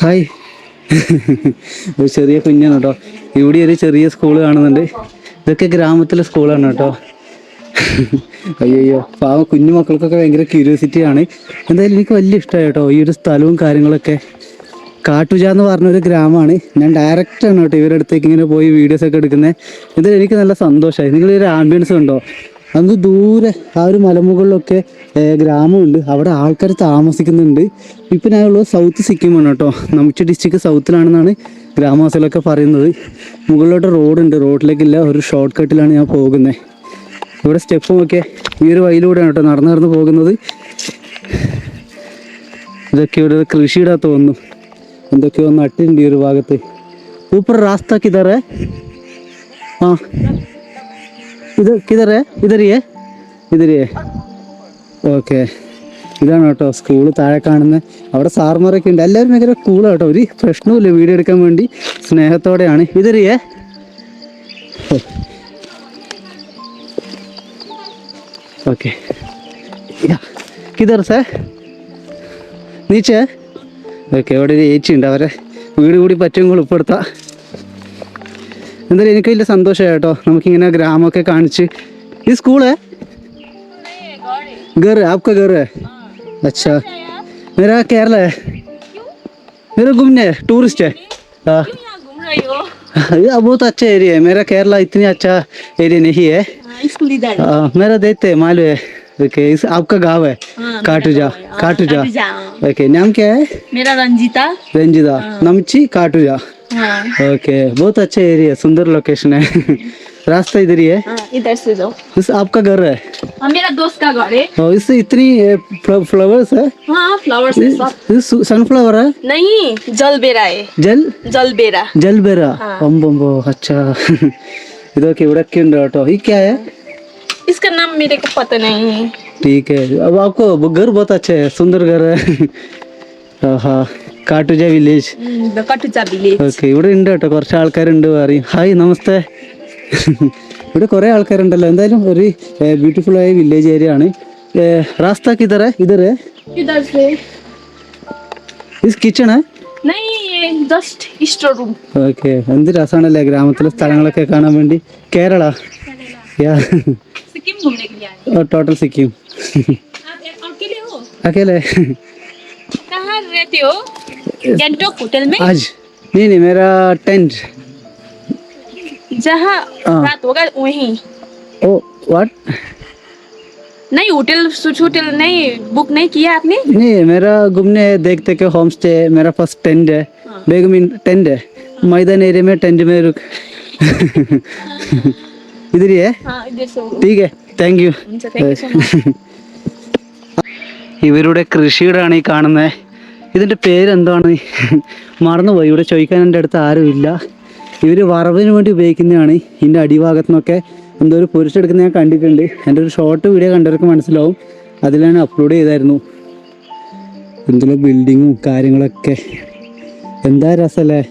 ഹായ് ഒരു ചെറിയ കുഞ്ഞാണ് കേട്ടോ. ഇവിടെ ഒരു ചെറിയ സ്കൂൾ കാണുന്നുണ്ട്. ഇതൊക്കെ ഗ്രാമത്തിലെ സ്കൂളാണ് കേട്ടോ. അയ്യോ പാവം കുഞ്ഞു മക്കൾക്കൊക്കെ ഭയങ്കര ക്യൂരിയോസിറ്റി ആണ്. എന്തായാലും എനിക്ക് വലിയ ഇഷ്ടമായി കേട്ടോ ഈ ഒരു സ്ഥലവും കാര്യങ്ങളൊക്കെ. കാട്ടുജ എന്ന് പറഞ്ഞൊരു ഗ്രാമമാണ്. ഞാൻ ഡയറക്റ്റ് ആണ് കേട്ടോ ഇവരുടെ അടുത്തേക്ക് ഇങ്ങനെ പോയി വീഡിയോസ് ഒക്കെ എടുക്കുന്നത് ഇതിൽ എനിക്ക് നല്ല സന്തോഷമായി. നിങ്ങൾ ഒരു ആംബിയൻസ് ഉണ്ടോ? അന്ന് ദൂരെ ആ ഒരു മലമുകളിലൊക്കെ ഗ്രാമമുണ്ട്. അവിടെ ആൾക്കാർ താമസിക്കുന്നുണ്ട്. ഇപ്പം ഞാനുള്ളത് സൗത്ത് സിക്കിമാണ് കേട്ടോ. നമുക്ക് ഡിസ്ട്രിക്ട് സൗത്തിലാണെന്നാണ് ഗ്രാമവാസികളൊക്കെ പറയുന്നത്. മുകളിലോട്ട് റോഡുണ്ട് റോഡിലേക്കില്ല ഒരു ഷോർട്ട് കട്ടിലാണ് ഞാൻ പോകുന്നത് ഇവിടെ സ്റ്റെപ്പും ഒക്കെ ഈ ഒരു വഴിയിലൂടെയാണ് കേട്ടോ നടന്നു നടന്ന് പോകുന്നത്. ഇതൊക്കെ ഇവിടെ കൃഷിയിടാത്ത തോന്നുന്നു. എന്തൊക്കെയോ നട്ടിട്ടുണ്ട് ഈ ഒരു ഭാഗത്ത് ऊपर रास्ता किधर है हाँ ഇത് കിതർ ഇതർ ഏ ഇതർ ഏ ഓക്കെ ഇതാണ് കേട്ടോ സ്കൂൾ താഴെ കാണുന്നത് അവിടെ സാർമാരൊക്കെ ഉണ്ട് എല്ലാവരും ഭയങ്കര കൂളാണ് കേട്ടോ ഒരു പ്രശ്നവുമില്ല വീഡിയോ എടുക്കാൻ വേണ്ടി സ്നേഹത്തോടെയാണ് ഇതർ ഏ ഓക്കെ കിതർ സേ നീച്ചേ ഓക്കെ അവിടെ ഒരു ഏച്ചി ഉണ്ട് അവരെ വീട് കൂടി പറ്റുമെങ്കിൽ ഉൾപ്പെടുത്താം എന്തായാലും എനിക്ക് വലിയ സന്തോഷമായി കേട്ടോ നമുക്കിങ്ങനെ ഗ്രാമമൊക്കെ കാണിച്ച് ഈ സ്കൂള് घर है आपका घर है अच्छा मेरा केरला है मेरा घूमने है टूरिस्ट है हाँ यहाँ घूम रही हो ये बहुत अच्छा एरिया है मेरा केरला इतनी अच्छा एरिया नहीं है स्कूल इधर हाँ, मेरा देते मालूम है ओके इस आपका गाँव है? हाँ, हाँ, काटुजा काटुजा। ओके नाम क्या है? मेरा रंजीता। रंजिता। हाँ। नमची काटुजा। ओके बहुत अच्छा एरिया सुंदर लोकेशन है। रास्ता इधर ही है? इधर से जाओ। इस आपका घर है? मेरा दोस्त का घर है। इससे इतनी फ्लावर्स है? फ्लावर्स है सनफ्लावर है? नहीं जलबेरा है। जल? जलबेरा। जलबेरा। अम्बो अच्छा। इधर के उड़क के ये क्या है? इसका नाम मेरे को पता नहीं है ठीक है अब आपको घर बहुत अच्छा है सुंदर घर है हाँ Katuja village the Katucha village okay ഇവിടെ ഉണ്ട് കേട്ടോ കുറച്ച് ആൾക്കാരുണ്ട് പറയും ഹായ് നമസ്തേ ഇവിടെ കുറേ ആൾക്കാരുണ്ടല്ലോ എന്തായാലും ഒരു ബ്യൂട്ടിഫുൾ ആയ വില്ലേജ് ഏരിയ ആണ് റാസ്ത കിതറ ഇതറ് इधर से ഇസ് കിച്ചൺ नहीं ये जस्ट स्टोर रूम ഓക്കെ എന്ത് രസമാണല്ലേ ഗ്രാമത്തിലെ സ്ഥലങ്ങളൊക്കെ കാണാൻ വേണ്ടി കേരള യാ सिक्किम घूमने के लिए आए टोटल सिक्किम। आप अकेले हो? अकेले। कहाँ रहते हो? गैंगटोक होटल में? आज। नहीं नहीं मेरा टेंट जहाँ हाँ। रात होगा वहीं। ओ व्हाट नहीं होटल कुछ होटल नहीं बुक नहीं किया आपने? नहीं मेरा घूमने देखते के होम स्टे मेरा पास टेंट है। बेगम इन टेंट है। मैदान एरिया में टेंट में रुक। इधर ही है हाँ इधर से ठीक है thank you thank you so much ഇവരുടെ കൃഷിയിടാണ് ഈ കാണുന്നത് ഇതിൻ്റെ പേരെന്താണ് മറന്നുപോയി ഇവിടെ ചോദിക്കാൻ എൻ്റെ അടുത്ത് ആരുമില്ല ഇവർ വറവിന് വേണ്ടി ഉപയോഗിക്കുന്നതാണ് ഇതിൻ്റെ അടിഭാഗത്തു നിന്നൊക്കെ എന്തോ ഒരു പൊരിച്ചെടുക്കുന്ന ഞാൻ കണ്ടിട്ടുണ്ട് എൻ്റെ ഒരു ഷോർട്ട് വീഡിയോ കണ്ടവർക്ക് മനസ്സിലാവും അതിൽ ഞാൻ അപ്ലോഡ് ചെയ്തായിരുന്നു എന്തെല്ലാം ബിൽഡിങ്ങും കാര്യങ്ങളൊക്കെ എന്താ രസമല്ലേ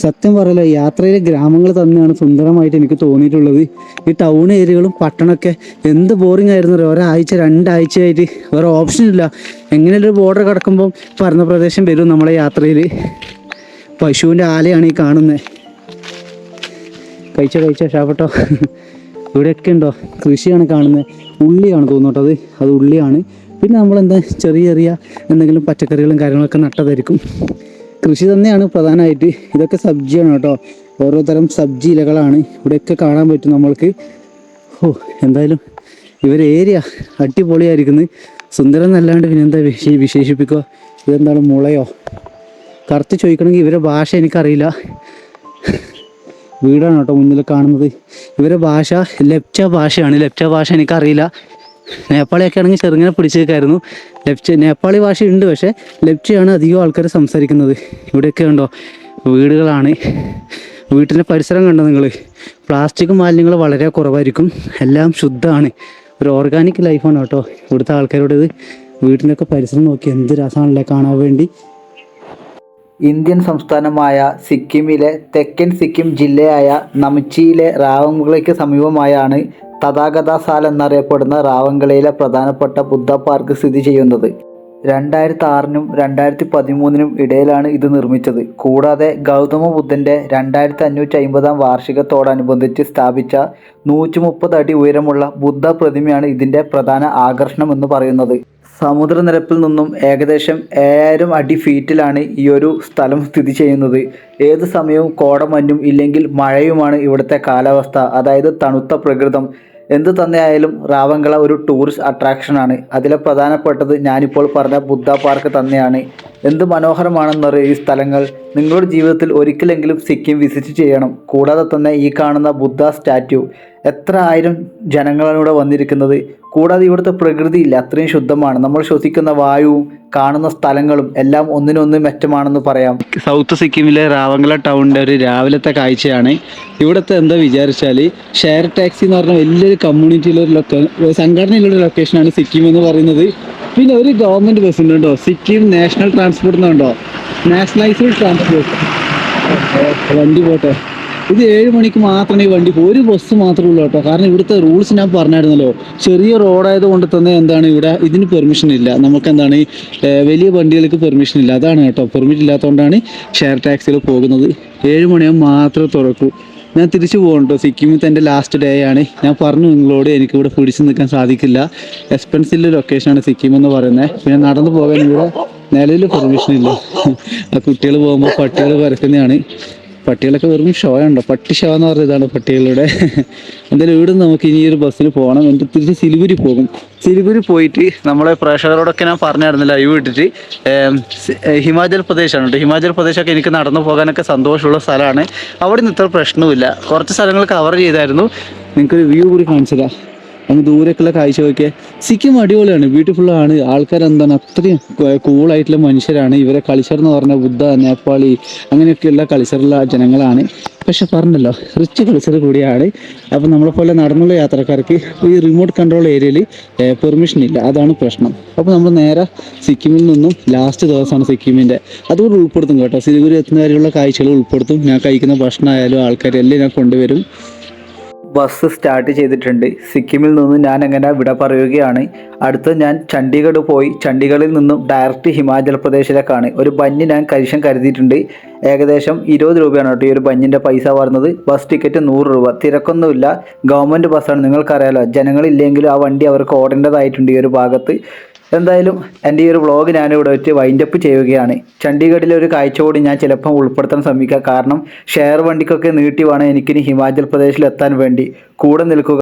സത്യം പറയല യാത്രയിലെ ഗ്രാമങ്ങൾ തന്നെയാണ് സുന്ദരമായിട്ട് എനിക്ക് തോന്നിയിട്ടുള്ളത്. ഈ ടൗൺ ഏരിയകളും പട്ടണമൊക്കെ എന്ത് ബോറിംഗ് ആയിരുന്നു? ഒരാഴ്ച രണ്ടാഴ്ചയായിട്ട് വേറെ ഓപ്ഷൻ ഇല്ല. എങ്ങനെയൊരു ബോർഡർ കിടക്കുമ്പോൾ പറഞ്ഞ പ്രദേശം വരും നമ്മളെ യാത്രയിൽ പശുവിന്റെ ആലയാണ് ഈ കാണുന്നത് കഴിച്ചോ കഴിച്ചോ ഷാപ്പെട്ടോ ഇവിടെയൊക്കെ ഉണ്ടോ? കൃഷിയാണ് കാണുന്നത് ഉള്ളിയാണ് തോന്നുന്നു അത്. അത് ഉള്ളിയാണ്. പിന്നെ നമ്മളെന്താ ചെറിയ ചെറിയ എന്തെങ്കിലും പച്ചക്കറികളും കാര്യങ്ങളൊക്കെ നട്ടതായിരിക്കും. കൃഷി തന്നെയാണ് പ്രധാനമായിട്ട്. ഇതൊക്കെ സബ്ജിയാണ് കേട്ടോ. ഓരോ തരം സബ്ജി ഇലകളാണ്. ഇവിടെയൊക്കെ കാണാൻ പറ്റും നമ്മൾക്ക്. ഓ എന്തായാലും ഇവർ ഏരിയ അടിപൊളിയായിരിക്കുന്നത് സുന്ദരം എന്നല്ലാണ്ട് പിന്നെന്താ വിശേ വിശേഷിപ്പിക്കുക? ഇതെന്താണ് മുളയോ? കറുത്ത് ചോദിക്കണമെങ്കിൽ ഇവരെ ഭാഷ എനിക്കറിയില്ല. വീടാണ് കേട്ടോ മുന്നിൽ കാണുന്നത്. ഇവരെ ഭാഷ ലെപ്ച ഭാഷയാണ്. ലെപ്ച ഭാഷ എനിക്കറിയില്ല. നേപ്പാളിയൊക്കെ ആണെങ്കിൽ ചെറുങ്ങനെ പിടിച്ചേക്കായിരുന്നു. ലെപ്ച നേപ്പാളി ഭാഷ ഉണ്ട് പക്ഷേ ലെപ്ചയാണ് അധികം ആൾക്കാർ സംസാരിക്കുന്നത്. ഇവിടെയൊക്കെ ഉണ്ടോ? വീടുകളാണ്. വീട്ടിന്റെ പരിസരം കണ്ടോ നിങ്ങൾ? പ്ലാസ്റ്റിക് മാലിന്യങ്ങൾ വളരെ കുറവായിരിക്കും. എല്ലാം ശുദ്ധമാണ്. ഒരു ഓർഗാനിക് ലൈഫാണ് കേട്ടോ ഇവിടുത്തെ ആൾക്കാരോട് ഇത് വീട്ടിന്റെയൊക്കെ പരിസരം നോക്കി എന്ത് രസമാണല്ലേ കാണാൻ വേണ്ടി. ഇന്ത്യൻ സംസ്ഥാനമായ സിക്കിമിലെ തെക്കൻ സിക്കിം ജില്ലയായ നമിച്ചിയിലെ റാവങ്കളയ്ക്ക് സമീപമായാണ് തഥാഗതാസാൽ എന്നറിയപ്പെടുന്ന റാവങ്കളയിലെ പ്രധാനപ്പെട്ട ബുദ്ധ പാർക്ക് സ്ഥിതി ചെയ്യുന്നത്. രണ്ടായിരത്തി ആറിനും രണ്ടായിരത്തി പതിമൂന്നിനും ഇടയിലാണ് ഇത് നിർമ്മിച്ചത്. കൂടാതെ ഗൗതമ ബുദ്ധന്റെ രണ്ടായിരത്തി അഞ്ഞൂറ്റി അമ്പതാം വാർഷികത്തോടനുബന്ധിച്ച് സ്ഥാപിച്ച നൂറ്റി മുപ്പത് അടി ഉയരമുള്ള ബുദ്ധ പ്രതിമയാണ് ഇതിന്റെ പ്രധാന ആകർഷണം എന്ന് പറയുന്നത്. സമുദ്രനിരപ്പിൽ നിന്നും ഏകദേശം ഏഴായിരം അടി ഫീറ്റിലാണ് ഈ ഒരു സ്ഥലം സ്ഥിതി ചെയ്യുന്നത്. ഏത് സമയവും കോടമഞ്ഞും ഇല്ലെങ്കിൽ മഴയുമാണ് ഇവിടുത്തെ കാലാവസ്ഥ. അതായത് തണുത്ത പ്രകൃതം. എന്ത് തന്നെയായാലും റാവങ്കള ഒരു ടൂറിസ്റ്റ് അട്രാക്ഷനാണ് അതിലെ പ്രധാനപ്പെട്ടത് ഞാനിപ്പോൾ പറഞ്ഞ ബുദ്ധ പാർക്ക് തന്നെയാണ്. എന്ത് മനോഹരമാണെന്നറിയ ഈ സ്ഥലങ്ങൾ. നിങ്ങളുടെ ജീവിതത്തിൽ ഒരിക്കലെങ്കിലും സിക്കിം വിസിറ്റ് ചെയ്യണം. കൂടാതെ തന്നെ ഈ കാണുന്ന ബുദ്ധ സ്റ്റാറ്റ്യൂ എത്ര ആയിരം ജനങ്ങളാണ് ഇവിടെ വന്നിരിക്കുന്നത്? കൂടാതെ ഇവിടുത്തെ പ്രകൃതി ഇല്ല അത്രയും ശുദ്ധമാണ്. നമ്മൾ ശ്വസിക്കുന്ന വായുവും കാണുന്ന സ്ഥലങ്ങളും എല്ലാം ഒന്നിനൊന്ന് മെച്ചമാണെന്ന് പറയാം. സൗത്ത് സിക്കിമിലെ റാവംഗല ടൗണിന്റെ ഒരു രാവിലത്തെ കാഴ്ചയാണ്. ഇവിടുത്തെ എന്താ വിചാരിച്ചാൽ ഷെയർ ടാക്സി എന്ന് പറഞ്ഞ വലിയൊരു കമ്മ്യൂണിറ്റിയിലെ ഒരു ലൊക്ക സംഘടനയിലുള്ള ലൊക്കേഷനാണ് സിക്കിം എന്ന് പറയുന്നത്. പിന്നെ ഒരു ഗവൺമെന്റ് ബസ് ഉണ്ട് Sikkim national transport nationalised transport. വണ്ടി പോട്ടെ. ഇത് ഏഴ് മണിക്ക് മാത്രമേ വണ്ടി ഒരു ബസ് മാത്രമേ ഉള്ളൂ കേട്ടോ. കാരണം ഇവിടുത്തെ റൂൾസ് ഞാൻ പറഞ്ഞായിരുന്നല്ലോ. ചെറിയ റോഡായത് കൊണ്ട് തന്നെ എന്താണ് ഇവിടെ ഇതിന് പെർമിഷൻ ഇല്ല. നമുക്ക് എന്താണ് വലിയ വണ്ടികൾക്ക് പെർമിഷൻ ഇല്ല. അതാണ് കേട്ടോ. പെർമിറ്റ് ഇല്ലാത്തതുകൊണ്ടാണ് ഷെയർ ടാക്സിയിൽ പോകുന്നത്. ഏഴ് മണിയാകുമ്പോൾ മാത്രമേ തുറക്കൂ. ഞാൻ തിരിച്ചു പോകണ്ടോ സിക്കിമിൽ എന്റെ ലാസ്റ്റ് ഡേ ആണ്. ഞാൻ പറഞ്ഞു നിങ്ങളോട് എനിക്ക് ഇവിടെ പിടിച്ചു നിൽക്കാൻ സാധിക്കില്ല. എക്സ്പെൻസീവ് ലൊക്കേഷനാണ് സിക്കിം എന്ന് പറയുന്നത് പിന്നെ നടന്നു പോകാൻ ഇവിടെ നിലവിൽ പെർമിഷൻ ഇല്ല. ആ കുട്ടികൾ പോകുമ്പോൾ പട്ടികൾ പരക്കുന്നതാണ്. പട്ടികളൊക്കെ വെറും ഷോ ഉണ്ടോ പട്ടി ഷോ എന്ന് പറഞ്ഞ ഇതാണ് പട്ടികളുടെ. എന്തായാലും ഇവിടെ നമുക്ക് ഇനി ഒരു ബസ്സിൽ പോകണം. എന്നിട്ട് തിരിച്ച് സിലിഗുരി പോകും. സിലിഗുരി പോയിട്ട് നമ്മളെ പ്രേക്ഷകരോടൊക്കെ ഞാൻ പറഞ്ഞായിരുന്നു ലൈവ് ഇട്ടിട്ട് ഹിമാചൽ പ്രദേശാണ് കേട്ടോ. ഹിമാചൽ പ്രദേശൊക്കെ എനിക്ക് നടന്നു പോകാനൊക്കെ സന്തോഷമുള്ള സ്ഥലമാണ്. അവിടെ നിന്ന് ഇത്ര പ്രശ്നവുമില്ല. കുറച്ച് സ്ഥലങ്ങൾ കവർ ചെയ്തായിരുന്നു. നിങ്ങൾക്കൊരു വ്യൂ കൂടി കാണിച്ചതാ അങ്ങ് ദൂരേക്കുള്ള കാഴ്ച നോക്കിയാൽ സിക്കിം അടിപൊളിയാണ് ബ്യൂട്ടിഫുൾ ആണ്. ആൾക്കാർ എന്താണ് അത്രയും കൂളായിട്ടുള്ള മനുഷ്യരാണ്. ഇവരെ കൾച്ചർ എന്ന് പറഞ്ഞാൽ ബുദ്ധ നേപ്പാളി അങ്ങനെയൊക്കെയുള്ള കൾച്ചറുള്ള ജനങ്ങളാണ്. പക്ഷെ പറഞ്ഞല്ലോ റിച്ച് കൾച്ചർ കൂടിയാണ്. അപ്പോൾ നമ്മളെ പോലെ നടന്നുള്ള യാത്രക്കാർക്ക് ഈ റിമോട്ട് കൺട്രോൾ ഏരിയയിൽ പെർമിഷൻ ഇല്ല. അതാണ് പ്രശ്നം. അപ്പോൾ നമ്മൾ നേരെ സിക്കിമിൽ നിന്നും ലാസ്റ്റ് ദിവസമാണ് സിക്കിമിന്റെ. അതുകൊണ്ട് ഉൾപ്പെടുത്തും കേട്ടോ. സിലിഗുരി എത്തുന്ന വരെയുള്ള കാഴ്ചകൾ ഉൾപ്പെടുത്തും. ഞാൻ കഴിക്കുന്ന ഭക്ഷണമായാലും ആൾക്കാരെല്ലാം ഞാൻ കൊണ്ടുവരും. ബസ് സ്റ്റാർട്ട് ചെയ്തിട്ടുണ്ട്. സിക്കിമിൽ നിന്ന് ഞാൻ അങ്ങനെ വിട പറയുകയാണ്. അടുത്ത് ഞാൻ ചണ്ഡീഗഡ് പോയി. ചണ്ഡീഗഡിൽ നിന്നും ഡയറക്റ്റ് ഹിമാചൽ പ്രദേശിലേക്കാണ്. ഒരു ബഞ്ഞ് ഞാൻ കരിശം കരുതിയിട്ടുണ്ട്. ഏകദേശം ഇരുപത് രൂപയാണ് കേട്ടോ ഈ ഒരു ബഞ്ഞിന്റെ പൈസ വരുന്നത്. ബസ് ടിക്കറ്റ് നൂറ് രൂപ. തിരക്കൊന്നുമില്ല. ഗവൺമെന്റ് ബസ്സാണ് നിങ്ങൾക്കറിയാലോ ജനങ്ങളില്ലെങ്കിലും ആ വണ്ടി അവർക്ക് ഓടേണ്ടതായിട്ടുണ്ട് ഈ ഒരു ഭാഗത്ത്. എന്തായാലും എന്റെ ഈ ഒരു വ്ളോഗ് ഞാനിവിടെ വെച്ച് വൈൻഡപ്പ് ചെയ്യുകയാണ്. ചണ്ഡീഗഡിലെ ഒരു കാഴ്ച കൂടി ഞാൻ ചിലപ്പം ഉൾപ്പെടുത്താൻ ശ്രമിക്കാം. കാരണം ഷെയർ വണ്ടിക്കൊക്കെ നീട്ടി വേണം എനിക്കിനി ഹിമാചൽ പ്രദേശിൽ എത്താൻ വേണ്ടി. കൂടെ നിൽക്കുക